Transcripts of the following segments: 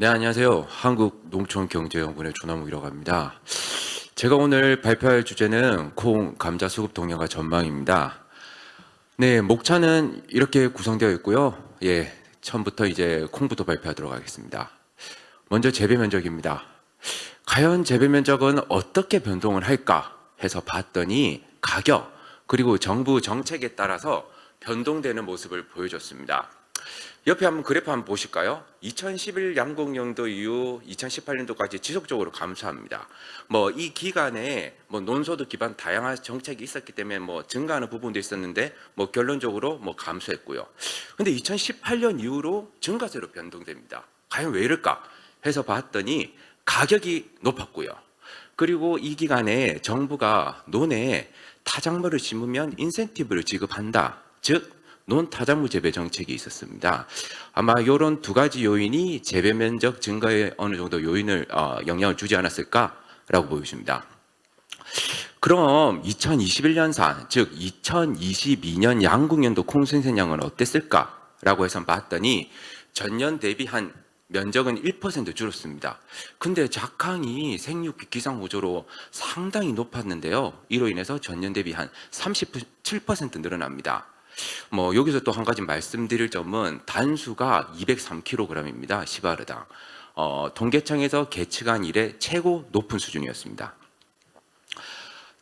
네, 안녕하세요. 한국농촌경제연구원의 조남욱이라고 합니다. 제가 오늘 발표할 주제는 콩, 감자 수급 동향과 전망입니다. 네, 목차는 이렇게 구성되어 있고요. 예, 처음부터 이제 콩부터 발표하도록 하겠습니다. 먼저 재배 면적입니다. 과연 재배 면적은 어떻게 변동을 할까 해서 봤더니 가격 그리고 정부 정책에 따라서 변동되는 모습을 보여줬습니다. 옆에 한번 그래프 한번 보실까요? 2011 양공연도 이후 2018년도까지 지속적으로 감소합니다. 뭐 이 기간에 뭐 논소득 기반 다양한 정책이 있었기 때문에 뭐 증가하는 부분도 있었는데 뭐 결론적으로 뭐 감소했고요. 근데 2018년 이후로 증가세로 변동됩니다. 과연 왜 이럴까? 해서 봤더니 가격이 높았고요. 그리고 이 기간에 정부가 논에 타작물을 심으면 인센티브를 지급한다. 즉 논타작물 재배 정책이 있었습니다. 아마 이런 두 가지 요인이 재배 면적 증가에 어느 정도 요인을 어, 영향을 주지 않았을까라고 보여집니다. 그럼 2021년산 즉 2022년 양국년도 콩 생산량은 어땠을까라고 해서 봤더니 전년 대비 한 면적은 1% 줄었습니다. 근데 작황이 생육기 기상 호조로 상당히 높았는데요. 이로 인해서 전년 대비 한 37% 늘어납니다. 뭐 여기서 또 한 가지 말씀드릴 점은 단수가 203kg입니다. 시바르당. 어, 통계청에서 계측한 이래 최고 높은 수준이었습니다.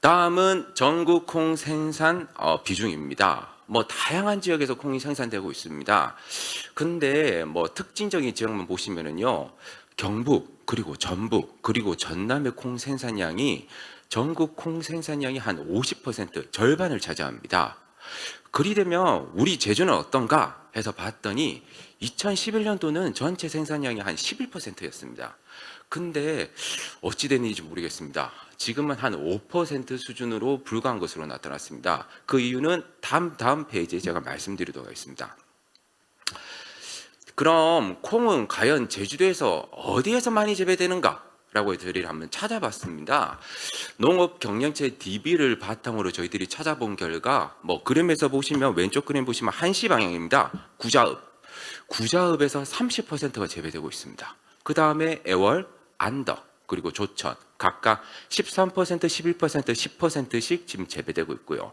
다음은 전국 콩 생산 어, 비중입니다. 뭐 다양한 지역에서 콩이 생산되고 있습니다. 근데 뭐 특징적인 지역만 보시면은요. 경북 그리고 전북 그리고 전남의 콩 생산량이 전국 콩 생산량이 한 50% 절반을 차지합니다. 그리 되면 우리 제주는 어떤가 해서 봤더니 2011년도는 전체 생산량이 한 11%였습니다. 근데 어찌 됐는지 모르겠습니다. 지금은 한 5% 수준으로 불과한 것으로 나타났습니다. 그 이유는 다음 다음 페이지에 제가 말씀드리도록 하겠습니다. 그럼 콩은 과연 제주도에서 어디에서 많이 재배되는가? 라고 저희를 한번 찾아봤습니다. 농업 경영체 DB를 바탕으로 저희들이 찾아본 결과 뭐 그림에서 보시면 왼쪽 그림 보시면 한시 방향입니다. 구자읍. 구자읍에서 30%가 재배되고 있습니다. 그 다음에 애월, 안덕, 그리고 조천 각각 13%, 11%, 10%씩 지금 재배되고 있고요.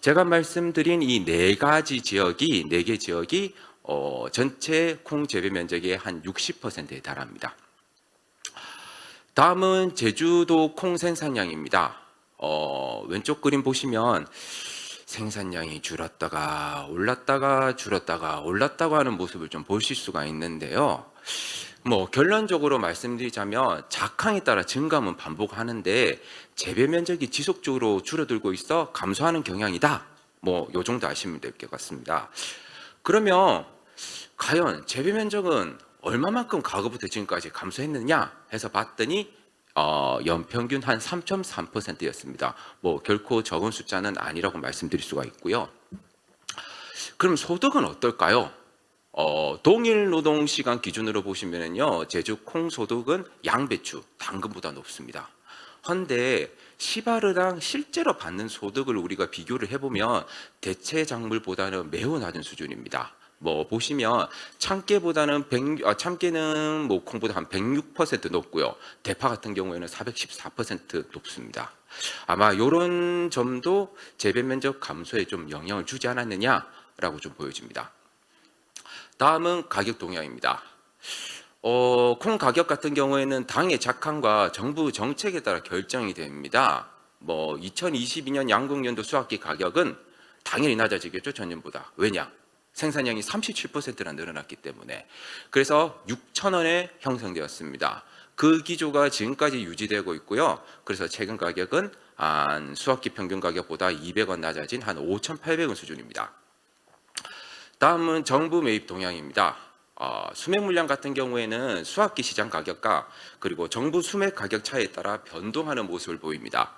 제가 말씀드린 이 네 가지 지역이 네 개 지역이 어, 전체 콩 재배 면적의 한 60%에 달합니다. 다음은 제주도 콩 생산량입니다. 어, 왼쪽 그림 보시면 생산량이 줄었다가 올랐다가 줄었다가 올랐다가 하는 모습을 좀 보실 수가 있는데요. 뭐 결론적으로 말씀드리자면 작황에 따라 증감은 반복하는데 재배 면적이 지속적으로 줄어들고 있어 감소하는 경향이다. 뭐 요 정도 아시면 될 것 같습니다. 그러면 과연 재배 면적은 얼마만큼 과거부터 지금까지 감소했느냐 해서 봤더니 어, 연평균 한 3.3%였습니다. 뭐 결코 적은 숫자는 아니라고 말씀드릴 수가 있고요. 그럼 소득은 어떨까요? 어, 동일 노동 시간 기준으로 보시면요, 제주 콩 소득은 양배추, 당근보다 높습니다. 헌데 시바르당 실제로 받는 소득을 우리가 비교를 해보면 대체 작물보다는 매우 낮은 수준입니다. 뭐 보시면 참깨보다는 100, 아, 참깨는 뭐 콩보다 한 106% 높고요. 대파 같은 경우에는 414% 높습니다. 아마 이런 점도 재배 면적 감소에 좀 영향을 주지 않았느냐라고 좀 보여집니다. 다음은 가격 동향입니다. 어, 콩 가격 같은 경우에는 당의 작황과 정부 정책에 따라 결정이 됩니다. 뭐 2022년 양국년도 수확기 가격은 당연히 낮아지겠죠 전년보다. 왜냐? 생산량이 37%나 늘어났기 때문에 그래서 6천 원에 형성되었습니다. 그 기조가 지금까지 유지되고 있고요. 그래서 최근 가격은 한 수확기 평균 가격보다 200원 낮아진 한 5,800원 수준입니다. 다음은 정부 매입 동향입니다. 어, 수맥 물량 같은 경우에는 수확기 시장 가격과 그리고 정부 수맥 가격 차이에 따라 변동하는 모습을 보입니다.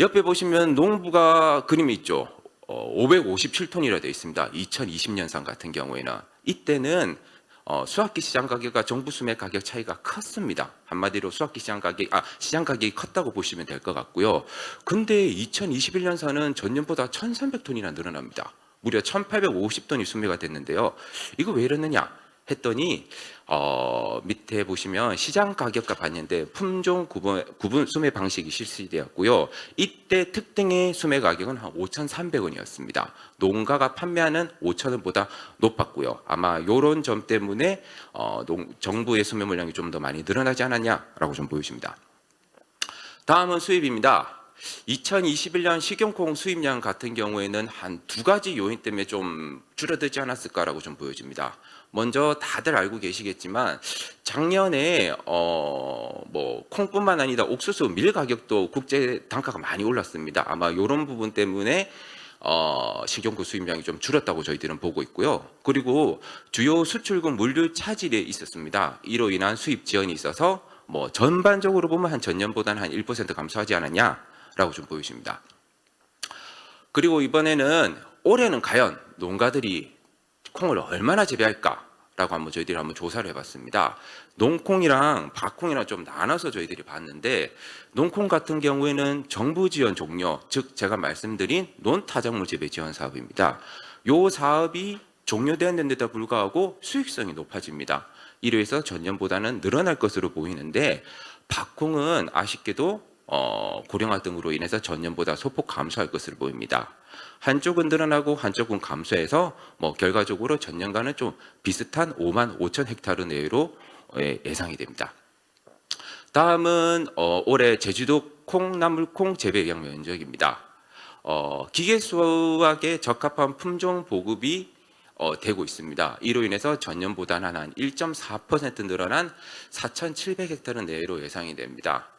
옆에 보시면 농부가 그림이 있죠. 어, 557톤이라 되어 있습니다. 2020년산 같은 경우에는 이때는 어, 수확기 시장 가격과 정부 수매 가격 차이가 컸습니다. 한마디로 수확기 시장 가격, 아, 시장 가격이 컸다고 보시면 될 것 같고요. 근데 2021년산은 전년보다 1,300톤이나 늘어납니다. 무려 1,850톤이 수매가 됐는데요. 이거 왜 이러느냐? 했더니 어, 밑에 보시면 시장 가격과 봤는데 품종 구분, 구분 수매 방식이 실시되었고요. 이때 특등의 수매 가격은 한 5,300원이었습니다. 농가가 판매하는 5,000원보다 높았고요. 아마 이런 점 때문에 어, 농- 정부의 수매 물량이 좀 더 많이 늘어나지 않았냐라고 좀 보여집니다. 다음은 수입입니다. 2021년 식용콩 수입량 같은 경우에는 한 두 가지 요인 때문에 좀 줄어들지 않았을까라고 좀 보여집니다. 먼저 다들 알고 계시겠지만 작년에 어뭐 콩뿐만 아니라 옥수수 밀 가격도 국제 단가가 많이 올랐습니다. 아마 이런 부분 때문에 어, 식용콩 수입량이 좀 줄었다고 저희들은 보고 있고요. 그리고 주요 수출국 물류 차질이 있었습니다. 이로 인한 수입 지연이 있어서 뭐 전반적으로 보면 한 전년보다는 한 1% 감소하지 않았냐라고 좀 보여집니다. 그리고 이번에는 올해는 과연 농가들이 콩을 얼마나 재배할까 라고 한번 저희들이 한번 조사를 해봤습니다. 농콩이랑 밭콩이랑 좀 나눠서 저희들이 봤는데 농콩 같은 경우에는 정부 지원 종료, 즉 제가 말씀드린 논타작물 재배 지원 사업입니다. 요 사업이 종료되었는데도 불구하고 수익성이 높아집니다. 이로 해서 전년보다는 늘어날 것으로 보이는데 밭콩은 아쉽게도 어, 고령화 등으로 인해서 전년보다 소폭 감소할 것으로 보입니다. 한쪽은 늘어나고 한쪽은 감소해서 뭐 결과적으로 전년과는 좀 비슷한 5만 5천 헥타르 내외로 예, 예상이 됩니다. 다음은 어, 올해 제주도 콩나물콩 재배 영향 면적입니다. 어, 기계 수확에 적합한 품종 보급이 어, 되고 있습니다. 이로 인해서 전년보다는 한 1.4% 늘어난 4,700헥타르 내외로 예상이 됩니다.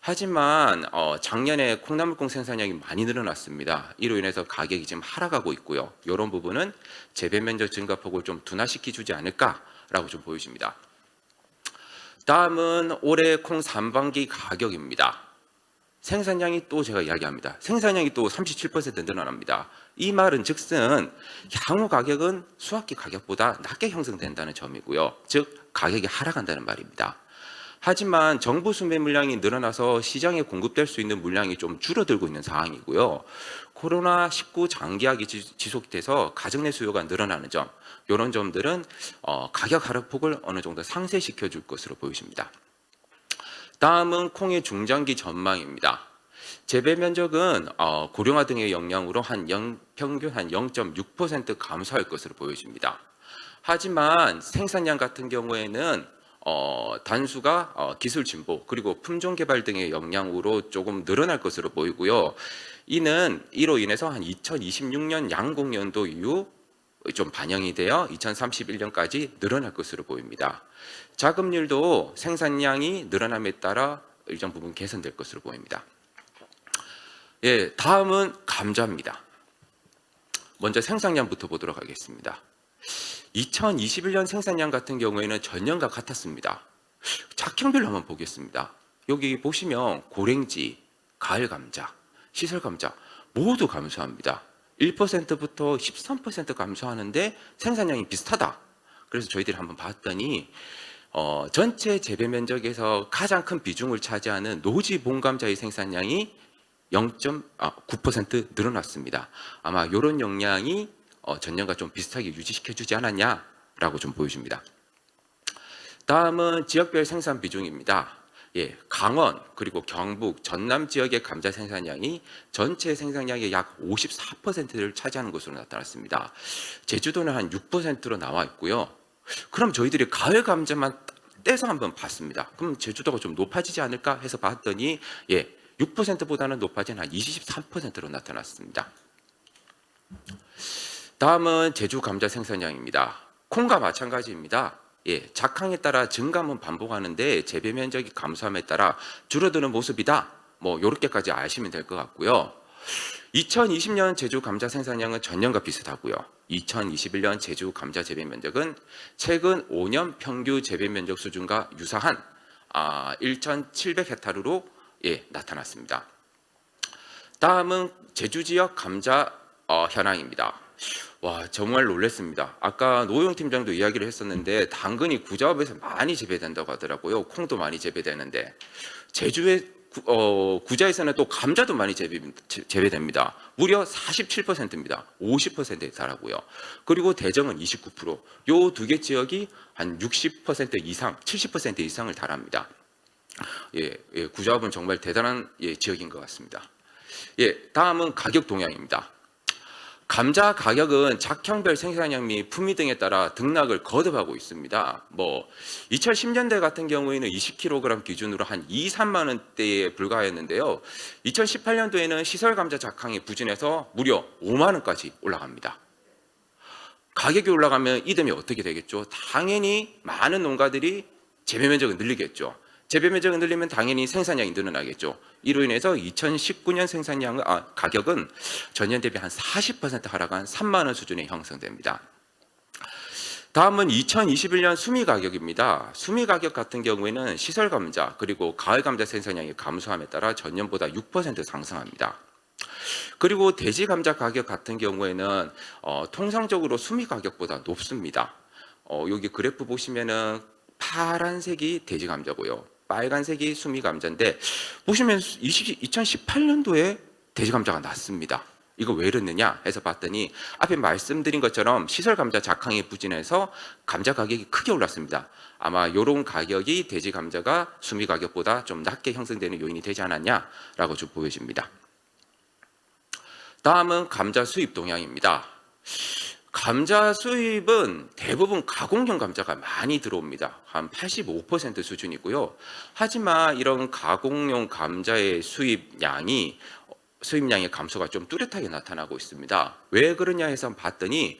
하지만 어, 작년에 콩나물콩 생산량이 많이 늘어났습니다. 이로 인해서 가격이 지금 하락하고 있고요. 이런 부분은 재배 면적 증가폭을 좀 둔화시켜 주지 않을까라고 좀 보여집니다. 다음은 올해 콩 상반기 가격입니다. 생산량이 또 제가 이야기합니다. 생산량이 또 37% 늘어납니다. 이 말은 즉슨 향후 가격은 수확기 가격보다 낮게 형성된다는 점이고요. 즉 가격이 하락한다는 말입니다. 하지만 정부 수매 물량이 늘어나서 시장에 공급될 수 있는 물량이 좀 줄어들고 있는 상황이고요. 코로나 19 장기화기 지- 지속돼서 가정 내 수요가 늘어나는 점, 이런 점들은 어, 가격 하락폭을 어느 정도 상쇄시켜 줄 것으로 보여집니다. 다음은 콩의 중장기 전망입니다. 재배 면적은 어, 고령화 등의 영향으로 한 영- 평균 한 0.6% 감소할 것으로 보여집니다. 하지만 생산량 같은 경우에는 어, 단수가 어, 기술 진보 그리고 품종 개발 등의 영향으로 조금 늘어날 것으로 보이고요. 이는 이로 인해서 한 2026년 양공연도 이후 좀 반영이 되어 2031년까지 늘어날 것으로 보입니다. 자급률도 생산량이 늘어남에 따라 일정 부분 개선될 것으로 보입니다. 예, 다음은 감자입니다. 먼저 생산량부터 보도록 하겠습니다. 2021년 생산량 같은 경우에는 전년과 같았습니다. 작형별로 한번 보겠습니다. 여기 보시면 고랭지, 가을 감자, 시설 감자 모두 감소합니다. 1%부터 13% 감소하는데 생산량이 비슷하다. 그래서 저희들이 한번 봤더니 어, 전체 재배 면적에서 가장 큰 비중을 차지하는 노지 봉감자의 생산량이 0.9% 늘어났습니다. 아마 이런 어, 전년과 좀 비슷하게 유지시켜주지 않았냐라고 좀 보여집니다. 다음은 지역별 생산 비중입니다. 예, 강원 그리고 경북, 전남 지역의 감자 생산량이 전체 생산량의 약 54%를 차지하는 것으로 나타났습니다. 제주도는 한 6%로 나와 있고요. 그럼 저희들이 가을 감자만 떼서 한번 봤습니다. 그럼 제주도가 좀 높아지지 않을까 해서 봤더니 예, 6%보다는 높아진 한 23%로 나타났습니다. 다음은 제주 감자 생산량입니다. 콩과 마찬가지입니다. 예, 작황에 따라 증감은 반복하는데 재배 면적이 감소함에 따라 줄어드는 모습이다. 뭐 요렇게까지 아시면 될 것 같고요. 2020년 제주 감자 생산량은 전년과 비슷하고요. 2021년 제주 감자 재배 면적은 최근 5년 평균 재배 면적 수준과 유사한 아, 1,700헥타르로 예, 나타났습니다. 다음은 제주 지역 감자 어, 현황입니다. 와 정말 놀랐습니다. 아까 노영 팀장도 이야기를 했었는데 당근이 구자업에서 많이 재배된다고 하더라고요. 콩도 많이 재배되는데 제주의 구, 어, 구자에서는 또 감자도 많이 재배, 재배됩니다. 무려 47%입니다. 50%에 달하고요. 그리고 대정은 29%. 요 두 개 지역이 한 60% 이상, 70% 이상을 달합니다. 예, 예, 구자읍은 정말 대단한 예, 지역인 것 같습니다. 예, 다음은 가격 동향입니다. 감자 가격은 작형별 생산량 및 품위 등에 따라 등락을 거듭하고 있습니다. 뭐 2010년대 같은 경우에는 20kg 기준으로 한 2, 3만 원대에 불과했는데요. 2018년도에는 시설 감자 작황이 부진해서 무려 5만 원까지 올라갑니다. 가격이 올라가면 이듬해 어떻게 되겠죠? 당연히 많은 농가들이 재배 면적을 늘리겠죠. 재배 면적을 늘리면 당연히 생산량이 늘어나겠죠. 이로 인해서 2019년 생산량 아, 가격은 전년 대비 한 40% 하락한 3만 원 수준에 형성됩니다. 다음은 2021년 수미 가격입니다. 수미 가격 같은 경우에는 시설 감자 그리고 가을 감자 생산량이 감소함에 따라 전년보다 6% 상승합니다. 그리고 돼지 감자 가격 같은 경우에는 어, 통상적으로 수미 가격보다 높습니다. 어, 여기 그래프 보시면은 파란색이 돼지 감자고요. 빨간색이 수미 감자인데 보시면 20, 2018년도에 돼지 감자가 낮습니다. 이거 왜 이러느냐 해서 봤더니 앞에 말씀드린 것처럼 시설 감자 작황이 부진해서 감자 가격이 크게 올랐습니다. 아마 이런 가격이 돼지 감자가 수미 가격보다 좀 낮게 형성되는 요인이 되지 않았냐라고 좀 보여집니다. 다음은 감자 수입 동향입니다. 감자 수입은 대부분 가공용 감자가 많이 들어옵니다. 한 85% 수준이고요. 하지만 이런 가공용 감자의 수입량이 수입량의 감소가 좀 뚜렷하게 나타나고 있습니다. 왜 그러냐 해서 봤더니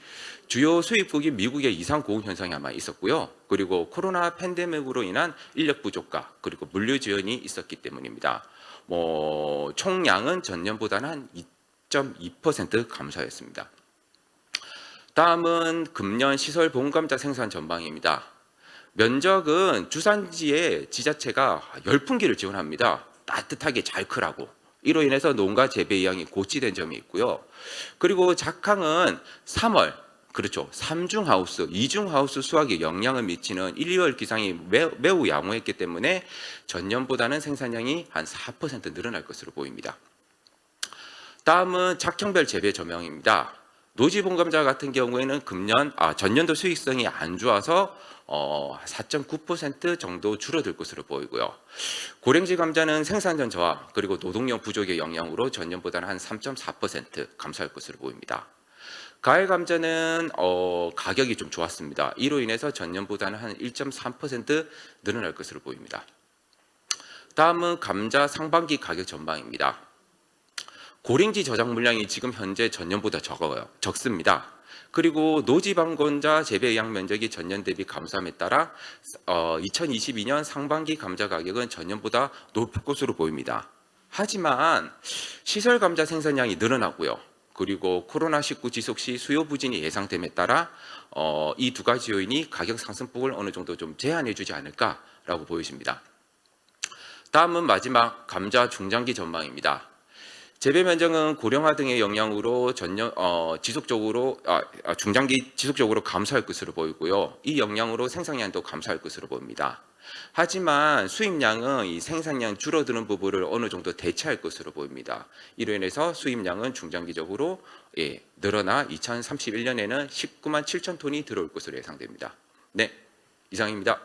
주요 수입국이 미국의 이상 고용 현상이 아마 있었고요. 그리고 코로나 팬데믹으로 인한 인력 부족과 그리고 물류 지연이 있었기 때문입니다. 뭐 총량은 전년보다는 한 2.2% 감소했습니다. 다음은 금년 시설 보온감자 생산 전망입니다. 면적은 주산지의 지자체가 열풍기를 지원합니다. 따뜻하게 잘 크라고. 이로 인해서 농가 재배 이양이 고치된 점이 있고요. 그리고 작황은 3월 그렇죠. 삼중 하우스, 이중 하우스 수확에 영향을 미치는 1, 2월 기상이 매우, 매우 양호했기 때문에 전년보다는 생산량이 한 4% 늘어날 것으로 보입니다. 다음은 작형별 재배 조명입니다. 노지봉감자 같은 경우에는 금년 아 전년도 수익성이 안 좋아서 어, 4.9% 정도 줄어들 것으로 보이고요. 고랭지 감자는 생산전 저하 그리고 노동력 부족의 영향으로 전년보다는 한 3.4% 감소할 것으로 보입니다. 가을 감자는 어, 가격이 좀 좋았습니다. 이로 인해서 전년보다는 한 1.3% 늘어날 것으로 보입니다. 다음은 감자 상반기 가격 전망입니다. 고랭지 저장 물량이 지금 현재 전년보다 적어요. 적습니다. 그리고 노지방건자 재배 양 면적이 전년 대비 감소함에 따라 어, 2022년 상반기 감자 가격은 전년보다 높을 것으로 보입니다. 하지만 시설 감자 생산량이 늘어나고요. 그리고 코로나19 지속 시 수요 부진이 예상됨에 따라 어, 이 두 가지 요인이 가격 상승폭을 어느 정도 좀 제한해 주지 않을까라고 보여집니다. 다음은 마지막 감자 중장기 전망입니다. 재배 면적은 고령화 등의 영향으로 전년 어, 지속적으로 아, 아, 중장기 지속적으로 감소할 것으로 보이고요. 이 영향으로 생산량도 감소할 것으로 보입니다. 하지만 수입량은 이 생산량 줄어드는 부분을 어느 정도 대체할 것으로 보입니다. 이로 인해서 수입량은 중장기적으로 예, 늘어나 2031년에는 19만 7천 톤이 들어올 것으로 예상됩니다. 네, 이상입니다.